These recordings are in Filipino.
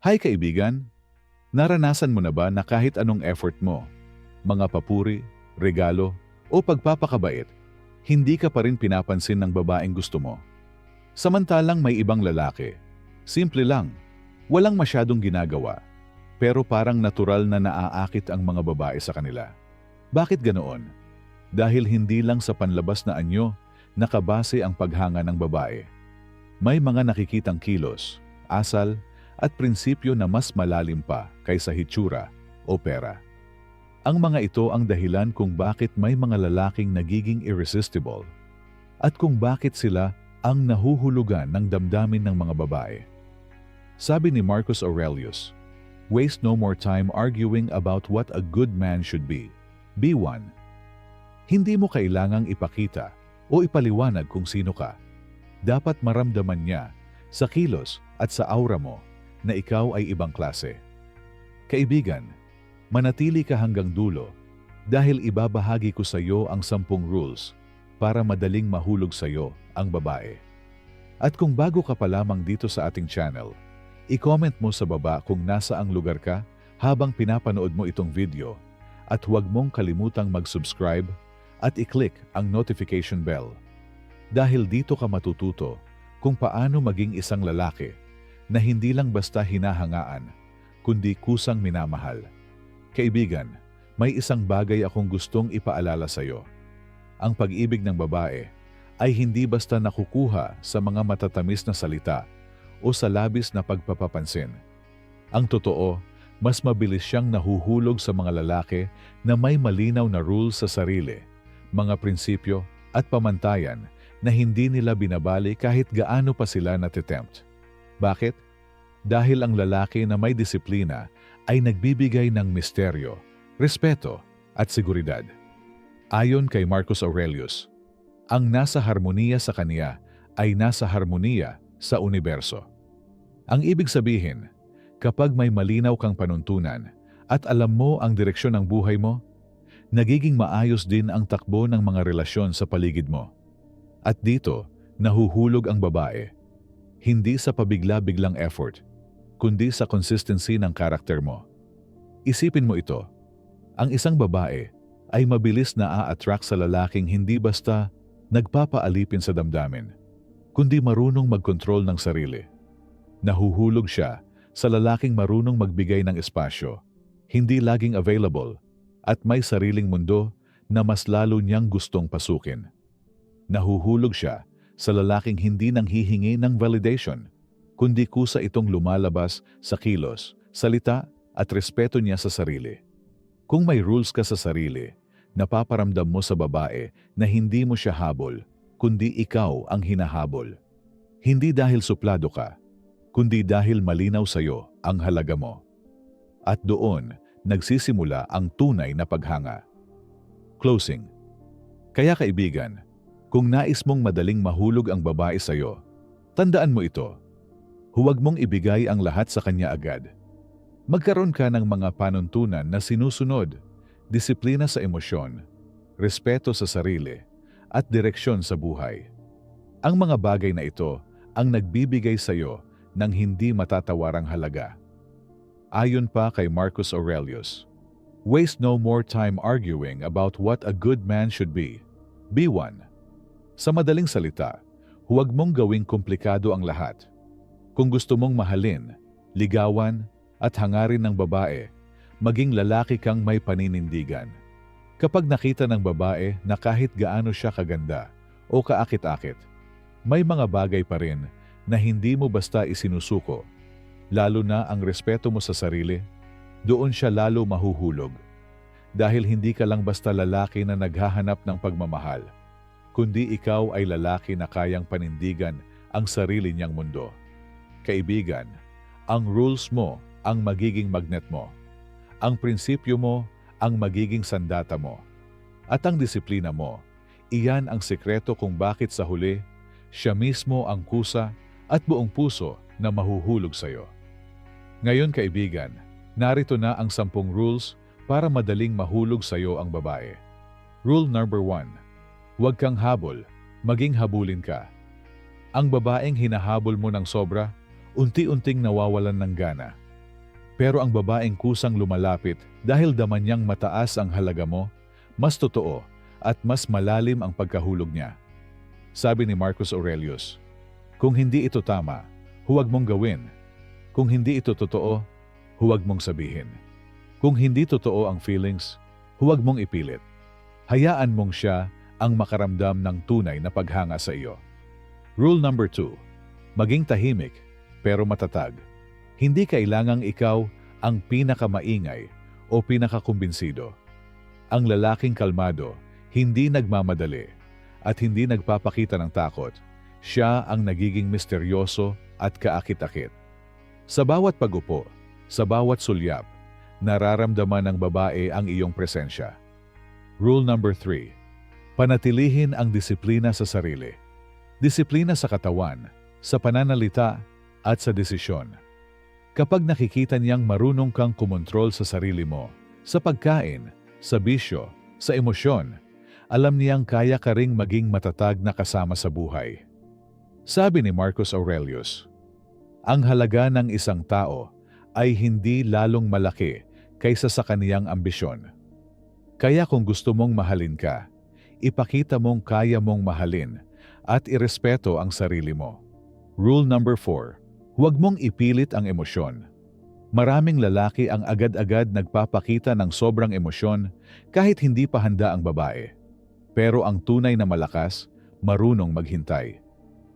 Hi kaibigan! Naranasan mo na ba na kahit anong effort mo, mga papuri, regalo, o pagpapakabait, hindi ka pa rin pinapansin ng babaeng gusto mo? Samantalang may ibang lalaki, simple lang, walang masyadong ginagawa, pero parang natural na naaakit ang mga babae sa kanila. Bakit ganoon? Dahil hindi lang sa panlabas na anyo nakabase ang paghanga ng babae. May mga nakikitang kilos, asal, at prinsipyo na mas malalim pa kaysa hitsura o pera. Ang mga ito ang dahilan kung bakit may mga lalaking nagiging irresistible at kung bakit sila ang nahuhulugan ng damdamin ng mga babae. Sabi ni Marcus Aurelius, Waste no more time arguing about what a good man should be. Be one. Hindi mo kailangang ipakita o ipaliwanag kung sino ka. Dapat maramdaman niya sa kilos at sa aura mo na ikaw ay ibang klase. Kaibigan, manatili ka hanggang dulo dahil ibabahagi ko sa iyo ang sampung rules para madaling mahulog sa iyo ang babae. At kung bago ka pa lamang dito sa ating channel, i-comment mo sa baba kung nasa ang lugar ka habang pinapanood mo itong video at huwag mong kalimutang mag-subscribe at i-click ang notification bell. Dahil dito ka matututo kung paano maging isang lalaki na hindi lang basta hinahangaan, kundi kusang minamahal. Kaibigan, may isang bagay akong gustong ipaalala sa iyo. Ang pag-ibig ng babae ay hindi basta nakukuha sa mga matatamis na salita o sa labis na pagpapapansin. Ang totoo, mas mabilis siyang nahuhulog sa mga lalaki na may malinaw na rules sa sarili, mga prinsipyo at pamantayan na hindi nila binabali kahit gaano pa sila natitempt. Bakit? Dahil ang lalaki na may disiplina ay nagbibigay ng misteryo, respeto at seguridad. Ayon kay Marcus Aurelius, ang nasa harmoniya sa kaniya ay nasa harmoniya sa universo. Ang ibig sabihin, kapag may malinaw kang panuntunan at alam mo ang direksyon ng buhay mo, nagiging maayos din ang takbo ng mga relasyon sa paligid mo. At dito, nahuhulog ang babae hindi sa pabigla-biglang effort, kundi sa consistency ng karakter mo. Isipin mo ito, ang isang babae ay mabilis na a-attract sa lalaking hindi basta nagpapaalipin sa damdamin, kundi marunong magkontrol ng sarili. Nahuhulog siya sa lalaking marunong magbigay ng espasyo, hindi laging available, at may sariling mundo na mas lalo niyang gustong pasukin. Nahuhulog siya sa lalaking hindi nang hihingi ng validation, kundi kusa itong lumalabas sa kilos, salita at respeto niya sa sarili. Kung may rules ka sa sarili, napaparamdam mo sa babae na hindi mo siya habol, kundi ikaw ang hinahabol. Hindi dahil suplado ka, kundi dahil malinaw sa iyo ang halaga mo. At doon, nagsisimula ang tunay na paghanga. Closing. Kaya kaibigan, kung nais mong madaling mahulog ang babae sa iyo, tandaan mo ito. Huwag mong ibigay ang lahat sa kanya agad. Magkaroon ka ng mga panuntunan na sinusunod, disiplina sa emosyon, respeto sa sarili, at direksyon sa buhay. Ang mga bagay na ito ang nagbibigay sa iyo ng hindi matatawarang halaga. Ayon pa kay Marcus Aurelius, Waste no more time arguing about what a good man should be. Be one. Sa madaling salita, huwag mong gawing komplikado ang lahat. Kung gusto mong mahalin, ligawan, at hangarin ng babae, maging lalaki kang may paninindigan. Kapag nakita ng babae na kahit gaano siya kaganda o kaakit-akit, may mga bagay pa rin na hindi mo basta isinusuko, lalo na ang respeto mo sa sarili, doon siya lalo mahuhulog. Dahil hindi ka lang basta lalaki na naghahanap ng pagmamahal – kundi ikaw ay lalaki na kayang panindigan ang sarili niyang mundo. Kaibigan, ang rules mo ang magiging magnet mo. Ang prinsipyo mo ang magiging sandata mo. At ang disiplina mo, iyan ang sekreto kung bakit sa huli, siya mismo ang kusa at buong puso na mahuhulog sa iyo. Ngayon kaibigan, narito na ang sampung rules para madaling mahulog sa iyo ang babae. Rule number 1 Huwag kang habol, maging habulin ka. Ang babaeng hinahabol mo ng sobra, unti-unting nawawalan ng gana. Pero ang babaeng kusang lumalapit dahil daman niyang mataas ang halaga mo, mas totoo at mas malalim ang pagkahulog niya. Sabi ni Marcus Aurelius, Kung hindi ito tama, huwag mong gawin. Kung hindi ito totoo, huwag mong sabihin. Kung hindi totoo ang feelings, huwag mong ipilit. Hayaan mong siya ang makaramdam ng tunay na paghanga sa iyo. Rule number 2. Maging tahimik pero matatag. Hindi kailangang ikaw ang pinakamaingay o pinakakumbinsido. Ang lalaking kalmado, hindi nagmamadali at hindi nagpapakita ng takot. Siya ang nagiging misteryoso at kaakit-akit. Sa bawat pagupo, sa bawat sulyap, nararamdaman ng babae ang iyong presensya. Rule number 3. Panatilihin ang disiplina sa sarili. Disiplina sa katawan, sa pananalita, at sa desisyon. Kapag nakikita niyang marunong kang kumontrol sa sarili mo, sa pagkain, sa bisyo, sa emosyon, alam niyang kaya ka ring maging matatag na kasama sa buhay. Sabi ni Marcus Aurelius, ang halaga ng isang tao ay hindi lalong malaki kaysa sa kaniyang ambisyon. Kaya kung gusto mong mahalin ka, ipakita mong kaya mong mahalin at irespeto ang sarili mo. Rule number 4. Huwag mong ipilit ang emosyon. Maraming lalaki ang agad-agad nagpapakita ng sobrang emosyon kahit hindi pa handa ang babae. Pero ang tunay na malakas, marunong maghintay.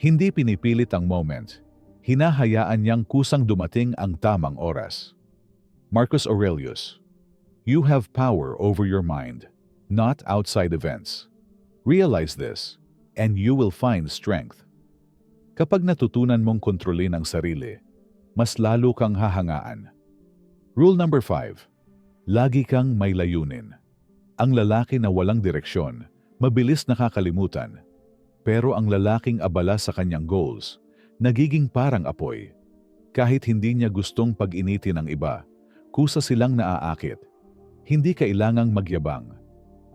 Hindi pinipilit ang moment. Hinahayaan niyang kusang dumating ang tamang oras. Marcus Aurelius You have power over your mind, not outside events. Realize this, and you will find strength. Kapag natutunan mong kontrolin ang sarili, mas lalo kang hahangaan. Rule number 5. Lagi kang may layunin. Ang lalaki na walang direksyon, mabilis nakakalimutan. Pero ang lalaking abala sa kanyang goals, nagiging parang apoy. Kahit hindi niya gustong pag-initin ang iba, kusa silang naaakit. Hindi kailangang magyabang.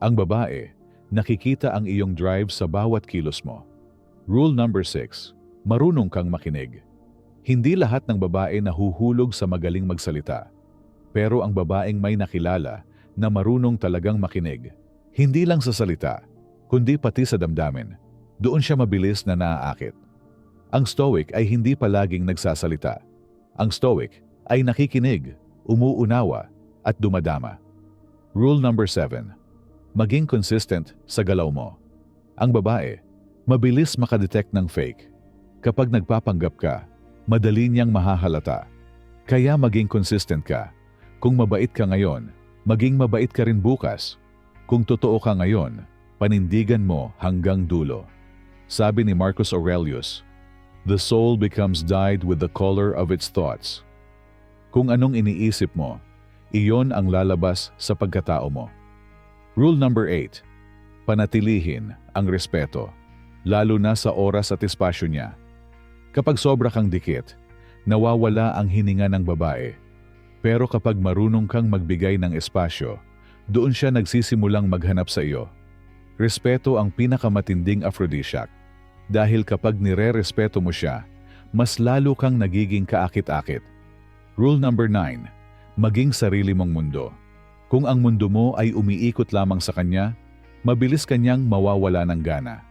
Ang babae, nakikita ang iyong drive sa bawat kilos mo. Rule number 6 marunong kang makinig. Hindi lahat ng babae nahuhulog sa magaling magsalita. Pero ang babaeng may nakilala na marunong talagang makinig. Hindi lang sa salita, kundi pati sa damdamin. Doon siya mabilis na naaakit. Ang stoic ay hindi palaging nagsasalita. Ang stoic ay nakikinig, umuunawa, at dumadama. Rule number 7. Maging consistent sa galaw mo. Ang babae, mabilis makadetect ng fake Kapag nagpapanggap ka, madali niyang mahahalata. Kaya maging consistent ka. Kung mabait ka ngayon, maging mabait ka rin bukas. Kung totoo ka ngayon, panindigan mo hanggang dulo. Sabi ni Marcus Aurelius, The soul becomes dyed with the color of its thoughts. Kung anong iniisip mo, iyon ang lalabas sa pagkatao mo. Rule number 8. Panatilihin ang respeto, lalo na sa oras at espasyo niya. Kapag sobra kang dikit, nawawala ang hininga ng babae. Pero kapag marunong kang magbigay ng espasyo, doon siya nagsisimulang maghanap sa iyo. Respeto ang pinakamatinding aphrodisiac. Dahil kapag nire-respeto mo siya, mas lalo kang nagiging kaakit-akit. Rule number 9. Maging sarili mong mundo. Kung ang mundo mo ay umiikot lamang sa kanya, mabilis kanyang mawawala ng gana.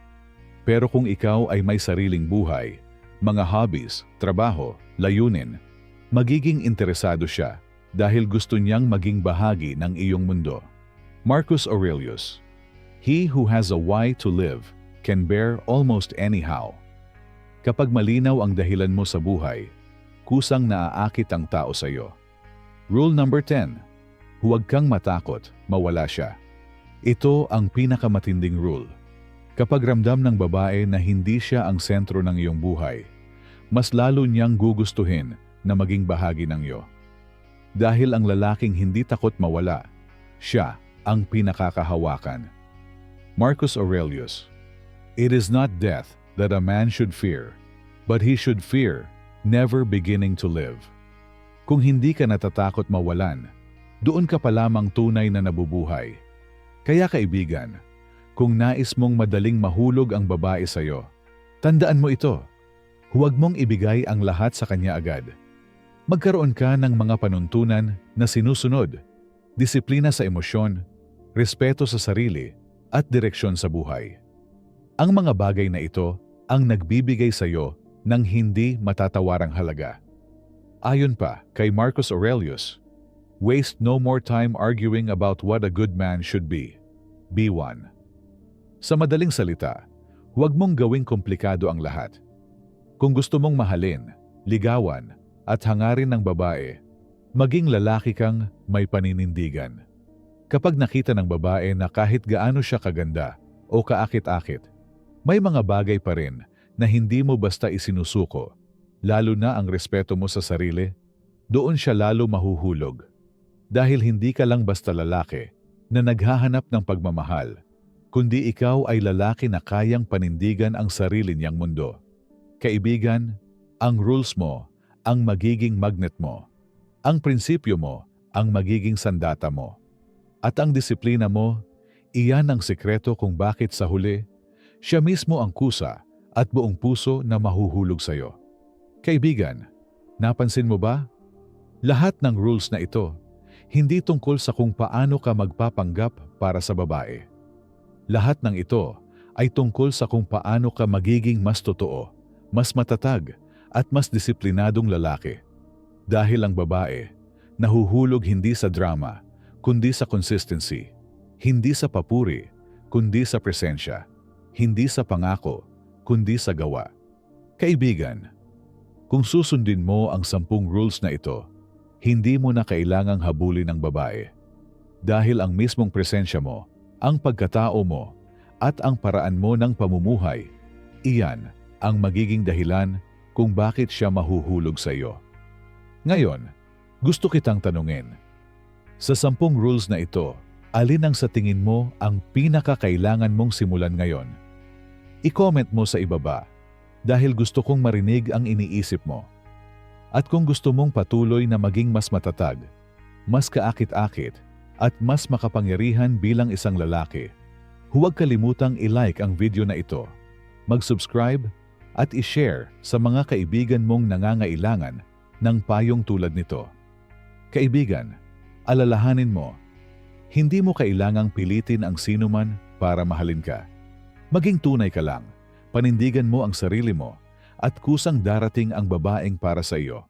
Pero kung ikaw ay may sariling buhay, mga hobbies, trabaho, layunin, magiging interesado siya dahil gusto niyang maging bahagi ng iyong mundo. Marcus Aurelius He who has a why to live can bear almost anyhow. Kapag malinaw ang dahilan mo sa buhay, kusang naaakit ang tao sa iyo. Rule number 10. Huwag kang matakot, mawala siya. Ito ang pinakamatinding rule. Kapag ramdam ng babae na hindi siya ang sentro ng iyong buhay, mas lalo niyang gugustuhin na maging bahagi ng iyo. Dahil ang lalaking hindi takot mawala, siya ang pinakakahawakan. Marcus Aurelius It is not death that a man should fear, but he should fear never beginning to live. Kung hindi ka natatakot mawalan, doon ka pa lamang tunay na nabubuhay. Kaya kaibigan, kung nais mong madaling mahulog ang babae sa iyo, tandaan mo ito. Huwag mong ibigay ang lahat sa kanya agad. Magkaroon ka ng mga panuntunan na sinusunod, disiplina sa emosyon, respeto sa sarili, at direksyon sa buhay. Ang mga bagay na ito ang nagbibigay sa iyo ng hindi matatawarang halaga. Ayon pa kay Marcus Aurelius, Waste no more time arguing about what a good man should be. Be one. Sa madaling salita, huwag mong gawing komplikado ang lahat. Kung gusto mong mahalin, ligawan, at hangarin ng babae, maging lalaki kang may paninindigan. Kapag nakita ng babae na kahit gaano siya kaganda o kaakit-akit, may mga bagay pa rin na hindi mo basta isinusuko, lalo na ang respeto mo sa sarili, doon siya lalo mahuhulog. Dahil hindi ka lang basta lalaki na naghahanap ng pagmamahal, kundi ikaw ay lalaki na kayang panindigan ang sarili niyang mundo. Kaibigan, ang rules mo ang magiging magnet mo. Ang prinsipyo mo ang magiging sandata mo. At ang disiplina mo, iyan ang sekreto kung bakit sa huli, siya mismo ang kusa at buong puso na mahuhulog sa iyo. Kaibigan, napansin mo ba? Lahat ng rules na ito, hindi tungkol sa kung paano ka magpapanggap para sa babae. Lahat ng ito ay tungkol sa kung paano ka magiging mas totoo, mas matatag, at mas disiplinadong lalaki. Dahil ang babae, nahuhulog hindi sa drama, kundi sa consistency, hindi sa papuri, kundi sa presensya, hindi sa pangako, kundi sa gawa. Kaibigan, kung susundin mo ang sampung rules na ito, hindi mo na kailangang habulin ng babae. Dahil ang mismong presensya mo, ang pagkatao mo, at ang paraan mo ng pamumuhay, iyan ang magiging dahilan kung bakit siya mahuhulog sa iyo. Ngayon, gusto kitang tanungin, sa sampung rules na ito, alin ang sa tingin mo ang pinakakailangan mong simulan ngayon? I-comment mo sa ibaba dahil gusto kong marinig ang iniisip mo. At kung gusto mong patuloy na maging mas matatag, mas kaakit-akit, at mas makapangyarihan bilang isang lalaki, huwag kalimutang i-like ang video na ito, mag-subscribe, at i-share sa mga kaibigan mong nangangailangan ng payong tulad nito. Kaibigan, alalahanin mo, hindi mo kailangang pilitin ang sinuman para mahalin ka. Maging tunay ka lang, panindigan mo ang sarili mo, at kusang darating ang babaeng para sa iyo.